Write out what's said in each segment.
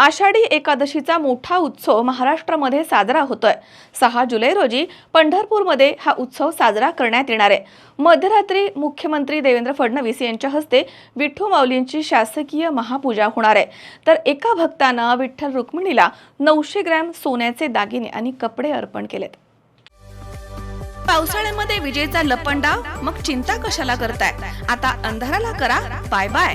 आषाढी एकादशीचा मोठा उत्सव महाराष्ट्रामध्ये साजरा होतोय. सहा जुलै रोजी पंढरपूरमध्ये हा उत्सव साजरा करण्यात येणार आहे. मध्यरात्री मुख्यमंत्री देवेंद्र फडणवीस यांच्या हस्ते विठ्ठू माऊलींची शासकीय महापूजा होणार आहे. तर एका भक्तानं विठ्ठल रुक्मिणीला नऊशे ग्रॅम सोन्याचे दागिने आणि कपडे अर्पण केलेत. पावसाळ्यामध्ये विजेचा लपंडा मग चिंता कशाला करताय? आता अंधाराला करा. बाय बाय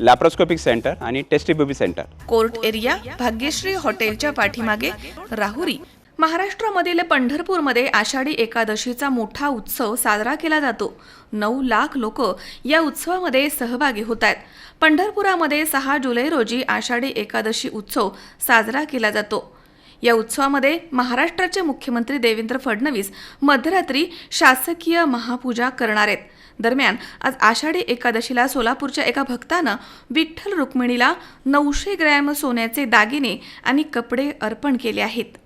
लॅप्रोस्कोपिक सेंटर आणि test tube baby centre court area Bhagyashree हॉटेलच्या पाठीमागे राहुरी. महाराष्ट्रामधील पंढरपूरमध्ये आषाढी एकादशीचा मोठा उत्सव साजरा केला जातो. नऊ लाख लोक या उत्सवामध्ये सहभागी होत आहेत पंढरपुरामध्ये सहा जुलै रोजी आषाढी एकादशी उत्सव साजरा केला जातो. या उत्सवामध्ये महाराष्ट्राचे मुख्यमंत्री देवेंद्र फडणवीस मध्यरात्री शासकीय महापूजा करणार आहेत. दरम्यान आज आषाढी एकादशीला सोलापूरच्या एका भक्तानं विठ्ठल रुक्मिणीला नऊशे ग्रॅम सोन्याचे दागिने आणि कपडे अर्पण केले आहेत.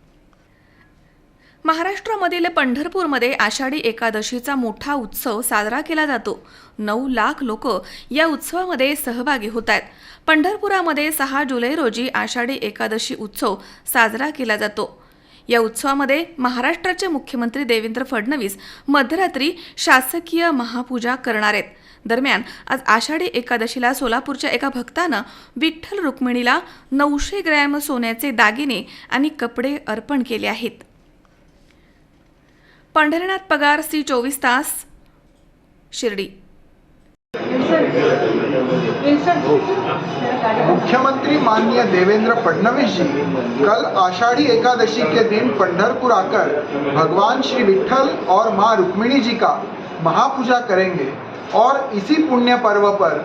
महाराष्ट्रामधील पंढरपूरमध्ये आषाढी एकादशीचा मोठा उत्सव साजरा केला जातो. नऊ लाख लोक या उत्सवामध्ये सहभागी होत आहेत. पंढरपुरामध्ये सहा जुलै रोजी आषाढी एकादशी उत्सव साजरा केला जातो. या उत्सवामध्ये महाराष्ट्राचे मुख्यमंत्री देवेंद्र फडणवीस मध्यरात्री शासकीय महापूजा करणार आहेत. दरम्यान आज आषाढी एकादशीला सोलापूरच्या एका भक्तानं विठ्ठल रुक्मिणीला नऊशे ग्रॅम सोन्याचे दागिने आणि कपडे अर्पण केले आहेत. पंढरीनाथ पगार सी चोवीस तास शिर्डी. मुख्यमंत्री माननीय देवेंद्र फडणवीस जी कल आषाढ़ी एकादशी के दिन पंढरपुर आकर भगवान श्री विठल और माँ रुक्मिणी जी का महापूजा करेंगे और इसी पुण्य पर्व पर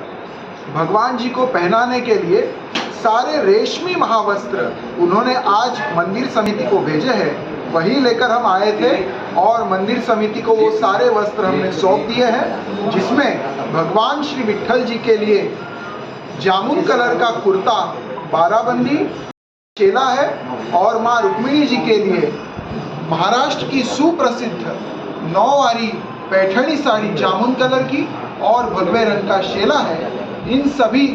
भगवान जी को पहनाने के लिए सारे रेशमी महावस्त्र उन्होंने आज मंदिर समिति को भेजे हैं। वही लेकर हम आए थे और मंदिर समिति को वो सारे वस्त्र हमने सौंप दिए हैं, जिसमें भगवान श्री विठल जी के लिए जामुन कलर का कुर्ता, बाराबंदी, चेला है, और माँ रुक्मिणी जी के लिए महाराष्ट्र की सुप्रसिद्ध नौवारी पैठणी साड़ी जामुन कलर की और भगवे रंग का शेला है। इन सभी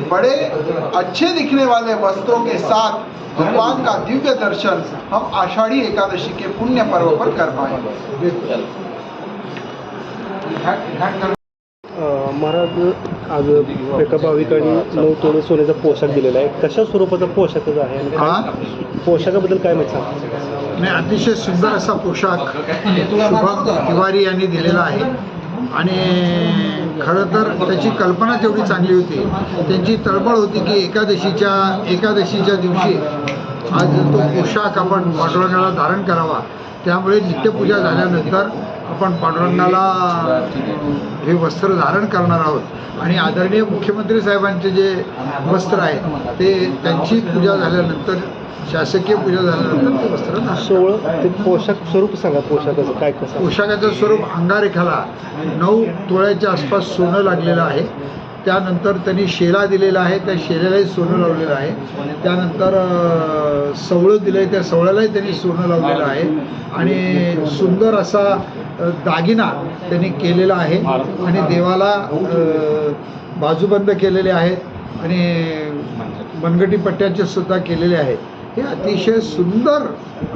बड़े अच्छे दिखने वाले वस्त्रों के साथ भगवान का दिव्य दर्शन हम आषाढ़ी एकादशी के पुण्य पर्व पर कर पाएंगे। अ, महाराज आज एका भाविकांनी नऊ तोळे सोन्याचा पोशाख दिलेला आहे. कशा स्वरूपाचा पोशाखच आहे आणि हा? पोशाखाबद्दल काय माहिती सांगा? आणि अतिशय सुंदर असा पोशाख शुभम तिवारी यांनी दिलेला आहे. आणि खरं तर त्याची कल्पना तेवढी चांगली होती. त्यांची तळबळ होती की एकादशीच्या एकादशीच्या दिवशी आज तो पोशाख आपण पांडुरंगाला धारण करावा त्यामुळे नित्यपूजा झाल्यानंतर आपण पांडुरंगाला हे वस्त्र धारण करणार आहोत. आणि आदरणीय मुख्यमंत्री साहेबांचे जे वस्त्र आहे ते त्यांची पूजा झाल्यानंतर शासकीय पूजा झाल्यानंतर ते वस्त्र सोहळं ते पोशाख स्वरूप सांगा पोशाखाचं काय कसं पोशाखाचं स्वरूप अंगारेखाला नऊ तोळ्याच्या आसपास सोनं लागलेलं आहे. त्यानंतर त्यांनी शेला दिलेला आहे त्या शेल्यालाही सोनं लावलेलं आहे. त्यानंतर सवळं दिलं आहे त्या सवळ्यालाही त्यांनी सोनं लावलेलं आहे. आणि सुंदर असा दागिना त्यांनी केलेला आहे आणि देवाला बाजूबंद केलेले आहेत आणि मनगटी पट्ट्याचे सुद्धा केलेले आहेत. हे अतिशय सुंदर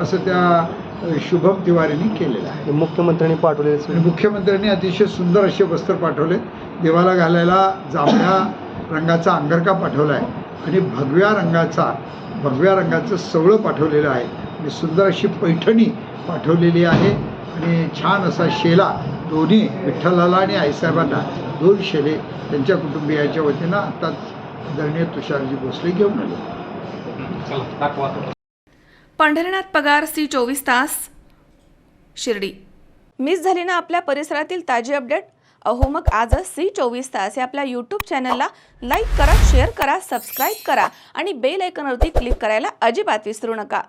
असं त्या शुभम तिवारीने केलेलं आहे. मुख्यमंत्र्यांनी पाठवलेले आणि मुख्यमंत्र्यांनी अतिशय सुंदर असे वस्त्र पाठवले. देवाला घालायला जांभळ्या रंगाचा अंगरका पाठवला आहे आणि भगव्या रंगाचा भगव्या रंगाचं सवळं पाठवलेलं आहे. आणि सुंदर अशी पैठणी पाठवलेली आहे. आणि छान असा शेला दोन्ही विठ्ठलाला आणि आईसाहेबांना दोन शेले त्यांच्या कुटुंबियाच्या वतीनं आताच आदरणीय तुषारजी भोसले घेऊन आले. पंढरीनाथ पगार सी चोवीस तास शिर्डी. मिस झाली ना आपल्या परिसरातील ताजी अपडेट? अहो मग आजच सी चोवीस तास या आपल्या यूट्यूब चॅनलला लाईक करा शेअर करा सबस्क्राईब करा आणि बेल आयकॉनवरती क्लिक करायला अजिबात विसरू नका.